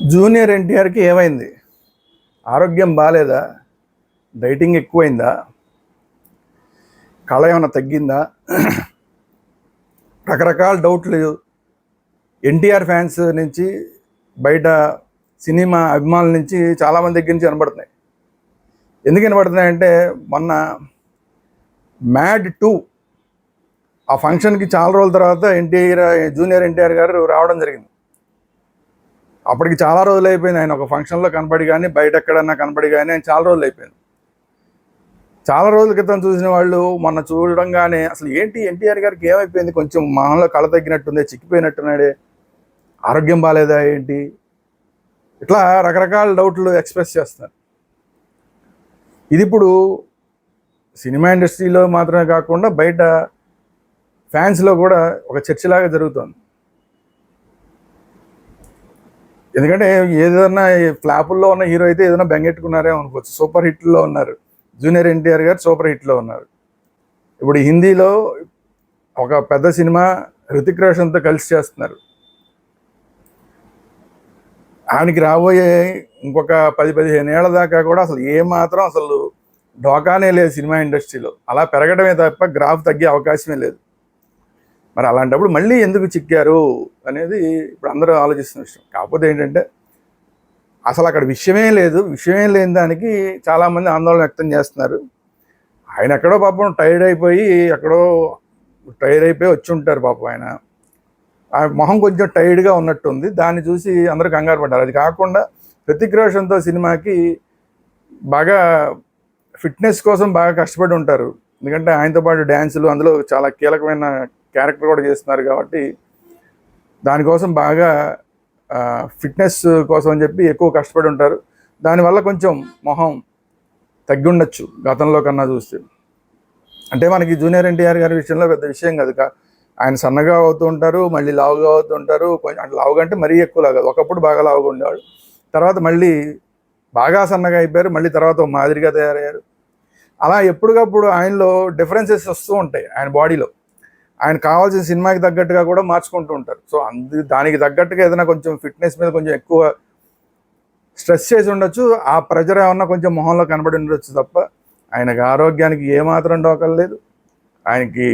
Junior ఎన్టీఆర్కి ఏమైంది? ఆరోగ్యం బాగాలేదా డైటింగ్ ఎక్కువైందా? కళ ఏమైనా తగ్గిందా? రకరకాల డౌట్లు. ఎన్టీఆర్ ఫ్యాన్స్ నుంచి బయట సినిమా అభిమానుల నుంచి చాలామంది దగ్గర నుంచి వినబడుతున్నాయి. ఎందుకు వినబడుతున్నాయంటే మొన్న మ్యాడ్ టూ ఆ ఫంక్షన్కి చాలా రోజుల తర్వాత ఎన్టీఆర్ జూనియర్ ఎన్టీఆర్ గారు రావడం జరిగింది. అప్పటికి చాలా రోజులు అయిపోయింది. ఆయన ఒక ఫంక్షన్లో కనపడి కానీ బయట ఎక్కడన్నా కనపడి కానీ ఆయన చాలా రోజులు అయిపోయింది. చాలా రోజుల క్రితం చూసిన వాళ్ళు మొన్న చూడంగానే అసలు ఏంటి ఎన్టీఆర్ గారికి ఏమైపోయింది? కొంచెం మనలో కళ తగ్గినట్టుంది చిక్కిపోయినట్టున్నాడే. ఆరోగ్యం బాగాలేదా ఏంటి? ఇట్లా రకరకాల డౌట్లు ఎక్స్ప్రెస్ చేస్తున్నారు ఇది ఇప్పుడు సినిమా ఇండస్ట్రీలో మాత్రమే కాకుండా బయట ఫ్యాన్స్లో కూడా ఒక చర్చలాగా జరుగుతుంది. ఎందుకంటే ఏదైనా ఫ్లాపుల్లో ఉన్న హీరో అయితే ఏదైనా బెంగెట్టుకున్నారేమో అనుకోవచ్చు. సూపర్ హిట్లో ఉన్నారు. జూనియర్ ఎన్టీఆర్ గారు సూపర్ హిట్లో ఉన్నారు. ఇప్పుడు హిందీలో ఒక పెద్ద సినిమా హృతిక్ రోషన్తో కలిసి చేస్తున్నారు. ఆయనకి రాబోయే ఇంకొక పది పదిహేను ఏళ్ళ దాకా కూడా అసలు ఏ మాత్రం అసలు ఢోకానే లేదు సినిమా ఇండస్ట్రీలో. అలా పెరగడమే తప్ప గ్రాఫ్ తగ్గే అవకాశమే లేదు. మరి అలాంటప్పుడు మళ్ళీ ఎందుకు చిక్కారు అనేది ఇప్పుడు అందరూ ఆలోచిస్తున్న విషయం. కాకపోతే ఏంటంటే అసలు అక్కడ విషయమే లేదు విషయమే లేని దానికి చాలామంది ఆందోళన వ్యక్తం చేస్తున్నారు. ఆయన ఎక్కడో పాపం టైర్డ్ అయిపోయి ఎక్కడో టైర్డ్ అయిపోయి వచ్చి ఉంటారు పాపం ఆయన. ఆ మొహం కొంచెం టైర్డ్గా ఉన్నట్టుంది. దాన్ని చూసి అందరూ కంగారు పడ్డారు. అది కాకుండా హృతిక్ రోషన్తో సినిమాకి బాగా ఫిట్నెస్ కోసం బాగా కష్టపడి ఉంటారు. ఎందుకంటే ఆయనతో పాటు డ్యాన్సులు అందులో చాలా కీలకమైన క్యారెక్టర్ కూడా చేస్తున్నారు కాబట్టి దానికోసం బాగా ఫిట్నెస్ కోసం అని చెప్పి ఎక్కువ కష్టపడి ఉంటారు. దానివల్ల కొంచెం మొహం తగ్గి ఉండొచ్చు గతంలో కన్నా చూస్తే. అంటే మనకి జూనియర్ ఎన్టీఆర్ గారి విషయంలో పెద్ద విషయం కాదు. ఆయన సన్నగా అవుతూ ఉంటారు మళ్ళీ లావుగా అవుతూ ఉంటారు. కొంచెం అంటే లావుగా అంటే మరీ ఎక్కువ లాగా ఒకప్పుడు బాగా లావుగా ఉండేవాడు తర్వాత మళ్ళీ బాగా సన్నగా అయిపోయారు. మళ్ళీ తర్వాత మాదిరిగా తయారయ్యారు. అలా ఎప్పటికప్పుడు ఆయనలో డిఫరెన్సెస్ వస్తూ ఉంటాయి ఆయన బాడీలో. ఆయన కావాల్సిన సినిమాకి తగ్గట్టుగా కూడా మార్చుకుంటూ ఉంటారు. సో అందు దానికి తగ్గట్టుగా ఏదైనా కొంచెం ఫిట్నెస్ మీద కొంచెం ఎక్కువ స్ట్రెస్ చేసి ఉండొచ్చు. ఆ ప్రెజర్ ఏమన్నా కొంచెం మొహంలో కనబడి ఉండొచ్చు తప్ప ఆయనకి ఆరోగ్యానికి ఏమాత్రం డోకలేదు ఆయనకి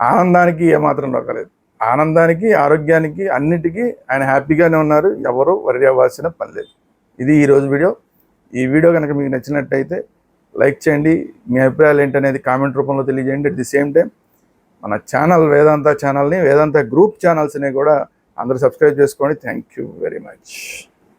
ఆనందానికి ఏమాత్రం డోకలేదు ఆనందానికి ఆరోగ్యానికి అన్నిటికీ ఆయన హ్యాపీగానే ఉన్నారు. ఎవరు వరి అవ్వాల్సిన పని లేదు. ఇది ఈరోజు వీడియో. ఈ వీడియో కనుక మీకు నచ్చినట్టయితే లైక్ చేయండి. మీ అభిప్రాయాలు ఏంటనేది కామెంట్ రూపంలో తెలియజేయండి. అట్ ది సేమ్ టైం మన ఛానల్ వేదాంత ఛానల్ని వేదాంత గ్రూప్ ఛానల్స్ని కూడా అందరూ సబ్స్క్రైబ్ చేసుకోండి. Thank you very much